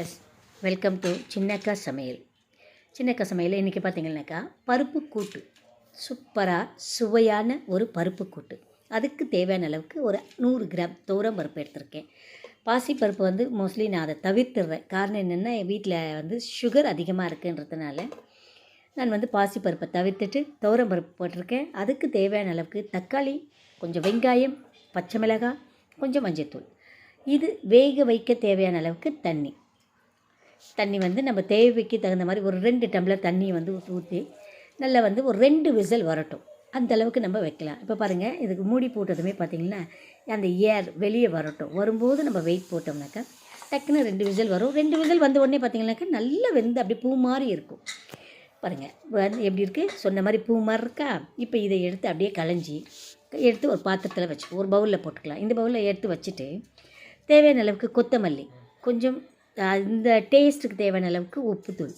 S. Welcome to சின்னக்கா சமையல். சின்னக்கா சமையல் இன்றைக்கி பார்த்தீங்கன்னாக்கா பருப்பு கூட்டு. சூப்பராக சுவையான ஒரு பருப்பு கூட்டு. அதுக்கு தேவையான அளவுக்கு ஒரு நூறு கிராம் துவரம் பருப்பு எடுத்திருக்கேன். பாசி பருப்பு வந்து மோஸ்ட்லி நான் அதை தவிர்த்துடுறேன். காரணம் என்னென்னா என் வீட்டில் வந்து சுகர் அதிகமாக இருக்குன்றதுனால நான் வந்து பாசி பருப்பை தவிர்த்துட்டு துவரம் பருப்பு போட்டிருக்கேன். அதுக்கு தேவையான அளவுக்கு தக்காளி கொஞ்சம் வெங்காயம் பச்சை மிளகாய் கொஞ்சம் மஞ்சள்தூள் இது வேக வைக்க தேவையான அளவுக்கு தண்ணி. தண்ணி வந்து நம்ம தேவைக்கு தகுந்த மாதிரி ஒரு ரெண்டு டம்ளர் தண்ணியை வந்து ஊற்றி நல்லா வந்து ஒரு ரெண்டு விசில் வரட்டும். அந்த அளவுக்கு நம்ம வைக்கலாம். இப்போ பாருங்கள் இதுக்கு மூடி போட்டதுமே பார்த்திங்கன்னா அந்த ஏர் வெளியே வரட்டும். வரும்போது நம்ம வெயிட் போட்டோம்னாக்கா டக்குன்னு ரெண்டு விசில் வரும். ரெண்டு விசில் வந்த உடனே பார்த்திங்கனாக்கா நல்லா வெந்து அப்படியே பூ மாதிரி இருக்கும். பாருங்கள் வந்து எப்படி இருக்குது சொன்ன மாதிரி பூ மாதிரி இருக்கா? இப்போ இதை எடுத்து அப்படியே களைஞ்சி எடுத்து ஒரு பாத்திரத்தில் வச்சு ஒரு பவுலில் போட்டுக்கலாம். இந்த பவுலில் எடுத்து வச்சுட்டு தேவையான அளவுக்கு கொத்தமல்லி கொஞ்சம் இந்த டேஸ்ட்டுக்கு தேவையான அளவுக்கு உப்புத்தூள்.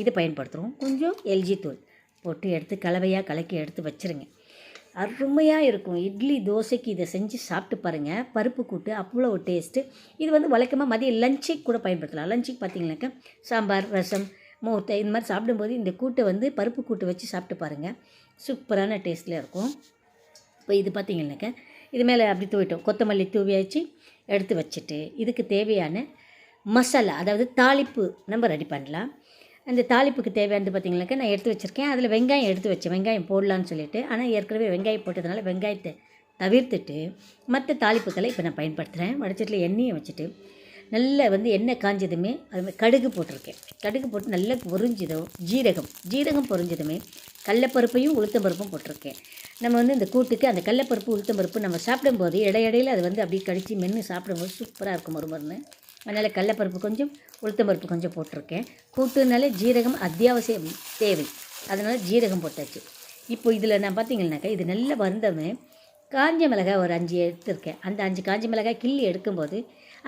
இது பயன்படுத்துகிறோம் கொஞ்சம் எல்ஜி தூள் போட்டு எடுத்து கலவையாக கலக்கி எடுத்து வச்சுருங்க. அருமையாக இருக்கும். இட்லி தோசைக்கு இதை செஞ்சு சாப்பிட்டு பாருங்கள் பருப்பு கூட்டு அவ்வளோ ஒரு டேஸ்ட்டு. இது வந்து வழக்கமாக மதியம் லஞ்சுக்கு கூட பயன்படுத்தலாம். லஞ்சுக்கு பார்த்தீங்கன்னாக்கா சாம்பார் ரசம் மூத்தை இந்த மாதிரி சாப்பிடும்போது இந்த கூட்டை வந்து பருப்பு கூட்டு வச்சு சாப்பிட்டு பாருங்கள் சூப்பரான டேஸ்ட்டில் இருக்கும். இப்போ இது பார்த்தீங்கன்னாக்கா இது மேலே அப்படி தூவிட்டோம். கொத்தமல்லி தூவியாச்சு எடுத்து வச்சுட்டு இதுக்கு தேவையான மசாலா அதாவது தாளிப்பு. நம்ம ரெடி பண்ணலாம். அந்த தாளிப்புக்கு தேவையானது பார்த்தீங்கன்னாக்கா நான் எடுத்து வச்சுருக்கேன். அதில் வெங்காயம் எடுத்து வச்சேன். வெங்காயம் போடலான்னு சொல்லிட்டு. ஆனால் ஏற்கனவே வெங்காயம் போட்டதுனால வெங்காயத்தை தவிர்த்துட்டு மற்ற தாளிப்புகளை இப்போ நான் பயன்படுத்துகிறேன் வடச்சட்டில் எண்ணெயை வச்சுட்டு நல்லா வந்து எண்ணெய் காஞ்சதுமே அதுமாதிரி கடுகு போட்டிருக்கேன். கடுகு போட்டு நல்லா பொறிஞ்சதும் ஜீரகம் ஜீரகம் பொறிஞ்சதுமே கடலப்பருப்பையும் உளுத்தம்பருப்பும் போட்டிருக்கேன். நம்ம வந்து இந்த கூட்டுக்கு அந்த கடலப்பருப்பு உளுத்தம்பருப்பு நம்ம சாப்பிடும்போது இடையிடையில் அது வந்து அப்படியே கடித்து மென்று சாப்பிடும்போது சூப்பராக இருக்கும் மறுமருன்னு அதனால் கடலப்பருப்பு கொஞ்சம் உளுத்தம்பருப்பு கொஞ்சம் போட்டிருக்கேன். கூட்டுனாலே ஜீரகம் அத்தியாவசியம் தேவை. அதனால் ஜீரகம் போட்டாச்சு. இப்போ இதில் நான் பார்த்தீங்கன்னாக்கா இது நல்லா வந்தமே காஞ்ச மிளகாய் ஒரு அஞ்சு எடுத்திருக்கேன். அந்த அஞ்சு காஞ்ச மிளகாய் கிள்ளி எடுக்கும்போது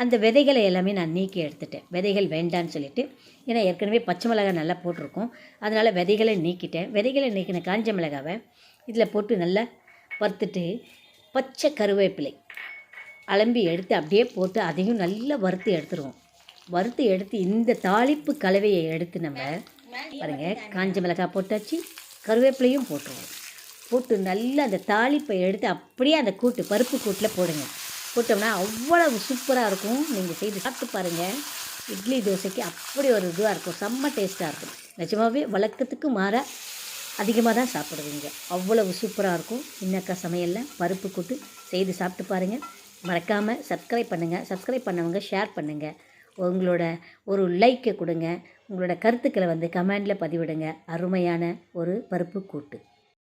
அந்த விதைகளை எல்லாமே நான் நீக்கி எடுத்துட்டேன். விதைகள் வேண்டான்னு சொல்லிட்டு. ஏன்னா ஏற்கனவே பச்சை மிளகாய் நல்லா போட்டிருக்கோம். அதனால் விதைகளை நீக்கிட்டேன். விதைகளை நீக்கின காஞ்ச மிளகாவை இதில் போட்டு நல்லா வறுத்துட்டு பச்சை கருவேப்பிலை அலம்பி எடுத்து அப்படியே போட்டு அதையும் நல்லா வறுத்து எடுத்துருவோம். வறுத்து எடுத்து இந்த தாளிப்பு கலவையை எடுத்து நம்ம பாருங்க காஞ்ச மிளகாய் போட்டாச்சு கருவேப்பிலையும் போட்டுருவோம். போட்டு நல்லா அந்த தாளிப்பை எடுத்து அப்படியே அந்த கூட்டு பருப்பு கூட்டில் போடுங்க. போட்டோம்னா அவ்வளவு சூப்பராக இருக்கும். நீங்கள் செய்து சாப்பிட்டு பாருங்கள் இட்லி தோசைக்கு அப்படி ஒரு இதுவாக இருக்கும். செம்ம டேஸ்ட்டாக இருக்கும். நிஜமாகவே வழக்கத்துக்கு மாற அதிகமாக தான் சாப்பிடுவீங்க. அவ்வளவு சூப்பராக இருக்கும். இன்னக்கா சமையலில் பருப்பு கூட்டு செய்து சாப்பிட்டு பாருங்கள் மறக்காமல் சப்ஸ்கிரைப் பண்ணுங்கள் சப்ஸ்கிரைப் பண்ணவங்க ஷேர் பண்ணுங்கள் உங்களோட ஒரு லைக்கை கொடுங்க. உங்களோட கருத்துக்களை வந்து கமெண்டில் பதிவிடுங்க. அருமையான ஒரு பருப்பு கூட்டு.